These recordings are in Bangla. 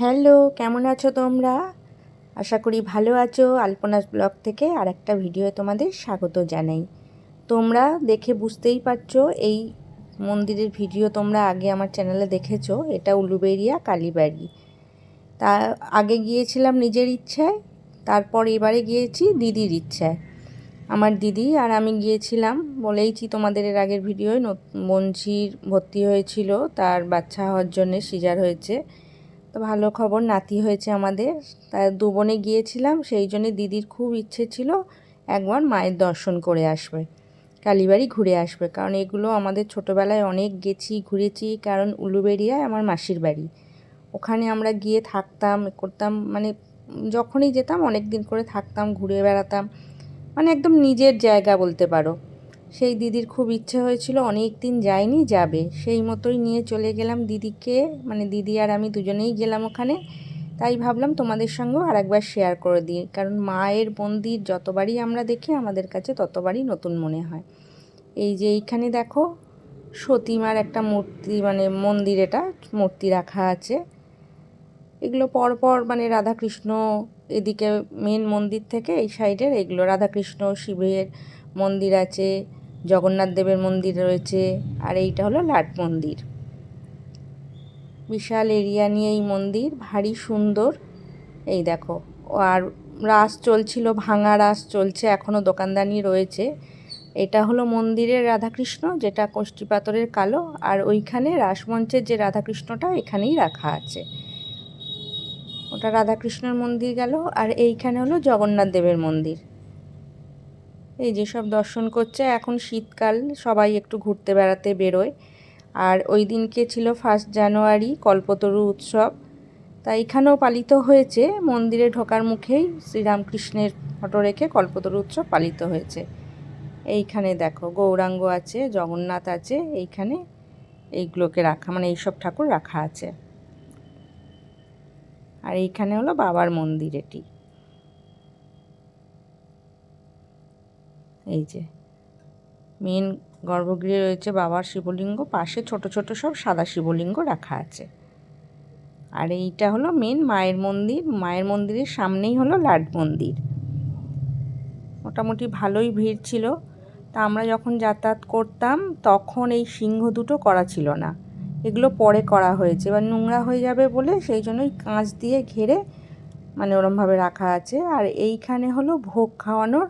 হ্যালো, কেমন আছো তোমরা? আশা করি ভালো আছো। আলপনাস ব্লগ থেকে আর একটা ভিডিও তোমাদের স্বাগত জানাই। তোমরা দেখে বুঝতেই পারছ, এই মন্দিরের ভিডিও তোমরা আগে আমার চ্যানেলে দেখেছ, এটা উলুবেরিয়া কালীবাড়ি। তা, আগে গিয়েছিলাম নিজের ইচ্ছায়, তারপর এবারে গিয়েছি দিদির ইচ্ছায়। আমার দিদি আর আমি গিয়েছিলাম, বলেইছি তোমাদের এর আগের ভিডিওয় বঞ্চির ভর্তি হয়েছিল, তার বাচ্চা হওয়ার জন্যে সিজার হয়েছে। তো ভালো খবর, নাতি হয়েছে আমাদের। তা দু বোনে গিয়েছিলাম, সেই জন্যে দিদির খুব ইচ্ছে ছিল একবার মায়ের দর্শন করে আসবে, কালীবাড়ি ঘুরে আসবে। কারণ এগুলো আমাদের ছোটোবেলায় অনেক গেছি, ঘুরেছি, কারণ উলুবেরিয়ায় আমার মাসির বাড়ি। ওখানে আমরা গিয়ে থাকতাম, করতাম মানে যখনই যেতাম অনেক দিন করে থাকতাম, ঘুরে বেড়াতাম। মানে একদম নিজের জায়গা বলতে পারো। সেই দিদির খুব ইচ্ছে হয়েছিল অনেক দিন যায়নি, যাবে। সেই মতোই নিয়ে চলে গেলাম দিদিকে মানে দিদি আর আমি দুজনেই গেলাম ওখানে। তাই ভাবলাম তোমাদের সঙ্গেও আর একবার শেয়ার করে দিই, কারণ মায়ের মন্দির যতবারই আমরা দেখি, আমাদের কাছে ততবারই নতুন মনে হয়। এই যে এইখানে দেখো, সতীমার একটা মূর্তি মানে মন্দির এটা, মূর্তি রাখা আছে। এগুলো পরপর মানে রাধাকৃষ্ণ এদিকে মেন মন্দির থেকে এই সাইডের এগুলো রাধাকৃষ্ণ, শিবের মন্দির আছে, জগন্নাথ দেবের মন্দির রয়েছে, আর এইটা হলো লাট মন্দির। বিশাল এরিয়া নিয়ে এই মন্দির, ভারী সুন্দর। এই দেখো, আর রাস চলছিল, ভাঙা রাস চলছে এখনও দোকানদানি রয়েছে। এটা হলো মন্দিরের রাধাকৃষ্ণ, যেটা পাথরের কালো, আর ওইখানে রাসমঞ্চের যে রাধাকৃষ্ণটা, এখানেই রাখা আছে। ওটা রাধাকৃষ্ণের মন্দির গেল, আর এইখানে হলো জগন্নাথ দেবের মন্দির। এই যেসব দর্শন করছে, এখন শীতকাল, সবাই একটু ঘুরতে বেড়াতে বেরোয়। আর ওই দিনকে ছিল ফার্স্ট জানুয়ারি কল্পতরু উৎসব। তাই এখানেও পালিত হয়েছে, মন্দিরে ঢোকার মুখেই শ্রীরামকৃষ্ণের ফটো রেখে কল্পতরু উৎসব পালিত হয়েছে। এইখানে দেখো, গৌরাঙ্গ আছে, জগন্নাথ আছে, এইখানে এইগুলোকে রাখা মানে এইসব ঠাকুর রাখা আছে। আর এইখানে হলো বাবার মন্দির এটি। এই যে। মেন গর্ভগৃহে রয়েছে বাবার শিবলিঙ্গ, পাশে ছোট ছোট সব সাদা শিবলিঙ্গ রাখা আছে। আর এইটা হলো মেন মায়ের মন্দির। মায়ের মন্দিরের সামনেই হলো লাড মন্দির। মোটামুটি ভালোই ভিড় ছিল। তা আমরা যখন যাতায়াত করতাম, তখন এই সিংহ দুটো করা ছিল না। এগুলো পরে করা হয়েছে। এবার নোংরা হয়ে যাবে বলে সেই জন্যই কাঁচ দিয়ে ঘেরে মানে ওরমভাবে রাখা আছে। আর এইখানে হলো ভোগ খাওয়ানোর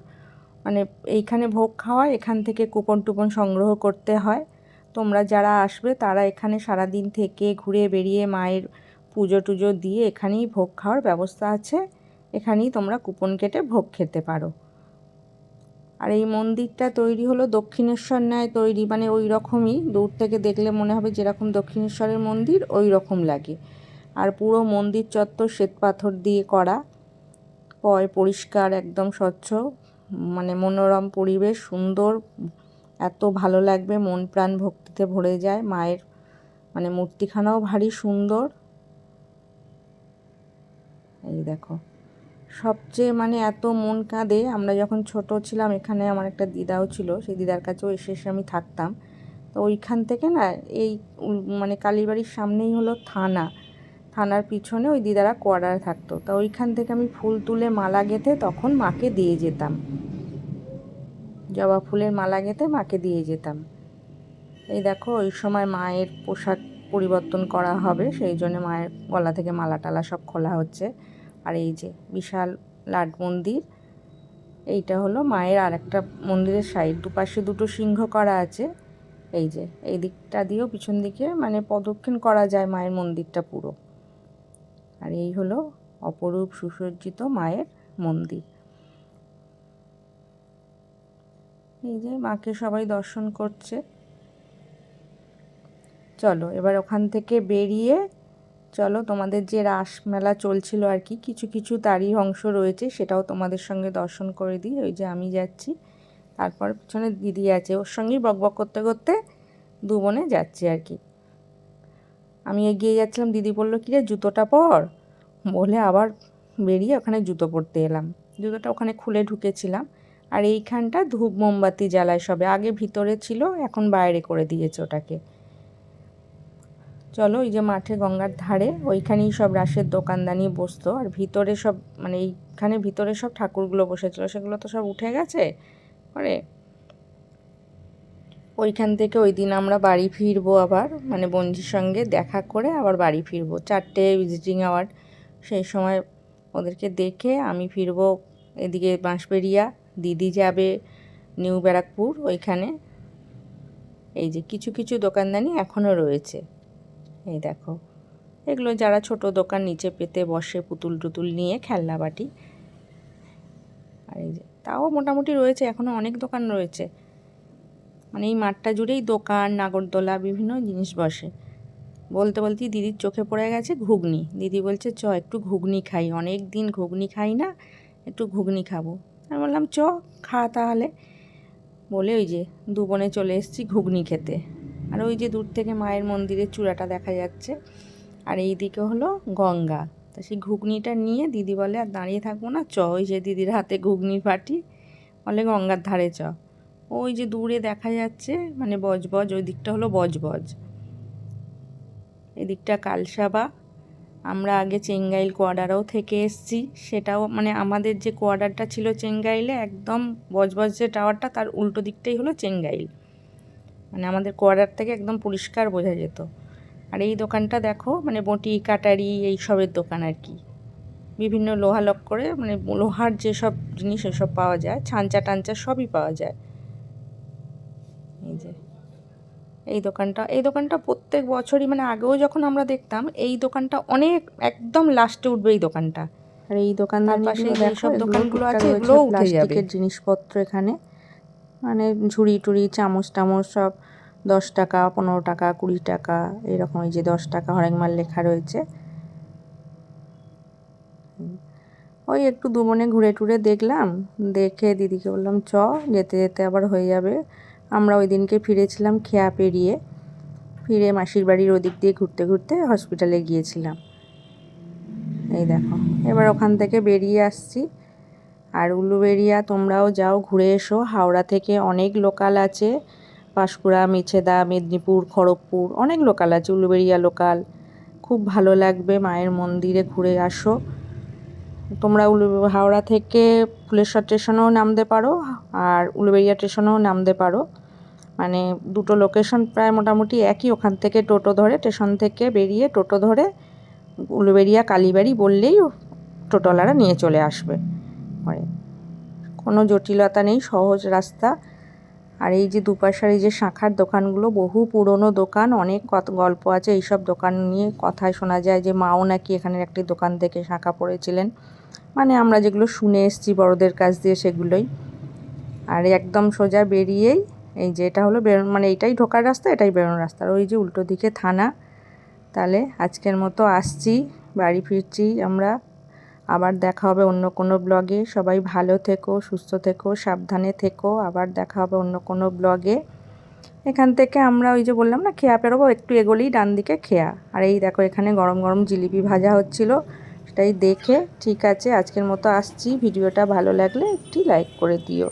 মানে এইখানে ভোগ খাওয়া, এখান থেকে কুপন টুপন সংগ্রহ করতে হয়। তোমরা যারা আসবে, তারা এখানে সারা দিন থেকে ঘুরে বেরিয়ে মায়ের পুজো টুজো দিয়ে এখানেই ভোগ খাওয়ার ব্যবস্থা আছে। এখানেই তোমরা কুপন কেটে ভোগ খেতে পারো। আর এই মন্দিরটা তৈরি হলো দক্ষিণেশ্বর ন্যায় তৈরি মানে ওই রকমই। দূর থেকে দেখলে মনে হবে যেরকম দক্ষিণেশ্বরের মন্দির, ওই রকম লাগে। আর পুরো মন্দির চত্বর শ্বেত পাথর দিয়ে করা। পয় পরিষ্কার, একদম স্বচ্ছ। মানে মনোরম পরিবেশ, সুন্দর, এত ভালো লাগবে, মন প্রাণ ভক্তিতে ভরে যায়। মায়ের মানে মূর্তিখানাও ভারী সুন্দর। এই দেখো। সবচেয়ে মানে এত মন কাঁদে, আমরা যখন ছোট ছিলাম, এখানে আমার একটা দিদাও ছিল, সেই দিদার কাছেও এসে এসে আমি থাকতাম। তো ওইখান থেকে না, এই মানে কালীবাড়ির সামনেই হলো থানা। থানার পিছনে ওই দিদারা কোয়ার্টারে থাকতো। তা ওইখান থেকে আমি ফুল তুলে মালা গেঁথে তখন মাকে দিয়ে যেতাম। জবা ফুলের মালা গেঁথে মাকে দিয়ে যেতাম। এই দেখো, ওই সময় মায়ের পোশাক পরিবর্তন করা হবে, সেই জন্য মায়ের গলা থেকে মালা টালা সব খোলা হচ্ছে। আর এই যে বিশাল লাট মন্দির, এইটা হলো মায়ের আর একটা মন্দিরের সাইড। দুপাশে দুটো সিংহ করা আছে। এই যে, এই দিকটা দিয়েও পিছন দিকে মানে প্রদক্ষিণ করা যায় মায়ের মন্দিরটা পুরো। আর এই হলো অপরূপ সুসজ্জিত মায়ের মন্দির। এই যে মাকে সবাই দর্শন করছে। চলো, এবার ওখান থেকে বেরিয়ে চলো, তোমাদের যে রাস মেলা চলছিল আর কি, কিছু কিছু তারই অংশ রয়েছে, সেটাও তোমাদের সঙ্গে দর্শন করে দিই। ওই যে আমি যাচ্ছি, তারপর পিছনে দিদি আছে, ওর সঙ্গেই বক বক করতে করতে দু বোনে যাচ্ছি আর কি। আমি এগিয়ে যাচ্ছিলাম, দিদি বলল কি রে জুতোটা পর? বলে আবার বেরিয়ে ওখানে জুতো পরতে এলাম। জুতোটা ওখানে খুলে ঢুকেছিলাম আর এইখানটা ধূপ মোমবাতি জ্বালায় সবে। আগে ভিতরে ছিল, এখন বাইরে করে দিয়েছে ওটাকে। চলো, ওই যে মাঠে গঙ্গার ধারে, ওইখানেই সব রাসের দোকানদানি বসতো। আর ভিতরে সব মানে এইখানে ভিতরে সব ঠাকুরগুলো বসেছিল। সেগুলো তো সব উঠে গেছে। পরে ওইখান থেকে ওই দিন আমরা বাড়ি ফিরবো আবার মানে বঞ্জির সঙ্গে দেখা করে আবার বাড়ি ফিরবো। চারটে ভিজিটিং আওয়ার সেই সময় ওদেরকে দেখে আমি ফিরবো এদিকে বাঁশবেড়িয়া, দিদি যাবে নিউ ব্যারাকপুর ওইখানে। এই যে কিছু কিছু দোকানদানি এখনও রয়েছে। এই দেখো, এগুলো যারা ছোট দোকান নিচে পেতে বসে পুতুল টুতুল নিয়ে খেলনা বাটি আর এই যে, তাও মোটামুটি রয়েছে এখনও অনেক দোকান রয়েছে। মানে এই মাঠটা জুড়েই দোকান, নাগরদোলা, বিভিন্ন জিনিস বসে। বলতে বলতেই দিদির চোখে পড়ে গেছে ঘুগনি। দিদি বলছে, চ, একটু ঘুগনি খাই। অনেক দিন ঘুগনি খাই না, একটু ঘুগনি খাব। আমি বললাম, চ, খা তাহলে। বলে ওই যে দু বোনে চলে এসেছি ঘুগনি খেতে। আর ওই যে দূর থেকে মায়ের মন্দিরের চূড়াটা দেখা যাচ্ছে। আর এই দিকে হলো গঙ্গা। তা সেই ঘুগনিটা নিয়ে দিদি বলে, আর দাঁড়িয়ে থাকব না, চ। ওই যে দিদির হাতে ঘুগনির পাটি বলে, গঙ্গার ধারে চ। ওই যে দূরে দেখা যাচ্ছে মানে বজবজ, ওই দিকটা হলো বজবজ। এদিকটা কালসাবা। আমরা আগে চেঙ্গাইল কোয়ার্ডারেও থেকে এসছি। সেটাও মানে আমাদের যে কোয়ার্ডারটা ছিল চেঙ্গাইলে একদম বজবজ যে টাওয়ারটা, তার উল্টো দিকটাই হলো চেঙ্গাইল। মানে আমাদের কোয়ার্ডার থেকে একদম পরিষ্কার বোঝা যেত। আর এই দোকানটা দেখো মানে বটি, কাটারি, এই সবের দোকান আর কি। বিভিন্ন লোহা লক করে মানে লোহার যেসব জিনিস এসব পাওয়া যায়। ছাঞ্চা টাঞ্চা সবই পাওয়া যায় এই যে এই দোকানটা। এই দোকানটা প্রত্যেক বছরই মানে আগেও যখন আমরা দেখতাম এই দোকানটা অনেক একদম লাস্টে উঠবে এই দোকানটা। আর এই দোকানদার পাশে সব দোকানগুলো আছে এগুলো উঠে যাবে। জিনিসপত্র এখানে। মানে ঝুড়ি টুড়ি চামচ টামচ সব দশ টাকা পনেরো টাকা কুড়ি টাকা এরকম এই যে দশ টাকা হরেক মাল লেখা রয়েছে। ওই একটু দুমনে ঘুরে টুরে দেখলাম দেখে দিদিকে বললাম চ যেতে যেতে আবার হয়ে যাবে। আমরা ওই দিনকে ফিরেছিলাম খেয়া পেরিয়ে। ফিরে মাসির বাড়ির ওদিক দিয়ে ঘুরতে ঘুরতে হসপিটালে গিয়েছিলাম। এই দেখো, এবার ওখান থেকে বেরিয়ে আসছি। আর উলুবেরিয়া, তোমরাও যাও, ঘুরে এসো। হাওড়া থেকে অনেক লোকাল আছে। পাঁশকুড়া, মেছেদা, মেদিনীপুর, খড়গপুর, অনেক লোকাল আছে। উলুবেরিয়া লোকাল। খুব ভালো লাগবে মায়ের মন্দিরে ঘুরে আসো। তোমরা উলু, হাওড়া থেকে ফুলেশ্বর স্টেশনেও নামতে পারো, আর উলুবেড়িয়া স্টেশনেও নামতে পারো। মানে দুটো লোকেশন প্রায় মোটামুটি একই। ওখান থেকে টোটো ধরে স্টেশন থেকে বেরিয়ে টোটো ধরে উলুবেড়িয়া, কালীবাড়ি বললেই টোটোওয়ালারা নিয়ে চলে আসবে। কোনো জটিলতা নেই, সহজ রাস্তা। আর এই যে দুপাশার এই যে শাখার দোকানগুলো, বহু পুরনো দোকান, অনেক কত গল্প আছে এইসব দোকান নিয়ে কথায় শোনা যায় যে মাও নাকি এখানের একটি দোকান থেকে শাখা পড়েছিলেন। মানে আমরা যেগুলো শুনে এসছি বড়দের কাছ দিয়ে সেগুলোই। আর একদম সোজা বেরিয়েই এই যে এটা হলো বেরোন মানে এইটাই ঢোকার রাস্তা, এটাই বেরোনোর রাস্তা। আর ওই যে উল্টো দিকে থানা, তাহলে আজকের মতো আসছি, বাড়ি ফিরছি আমরা। আবার দেখা হবে অন্য কোনো ব্লগে। সবাই ভালো থেকো, সুস্থ থেকো, সাবধানে থেকো। আবার দেখা হবে অন্য কোনো ব্লগে। এখান থেকে আমরা ওই যে বললাম না, খেয়া পেরোবো, একটু এগোলেই ডান দিকে খেয়া। আর এই দেখো, এখানে গরম গরম জিলিপি ভাজা হচ্ছিল, সেটাই দেখে। ঠিক আছে, আজকের মতো আসছি। ভিডিওটা ভালো লাগলে একটি লাইক করে দিও।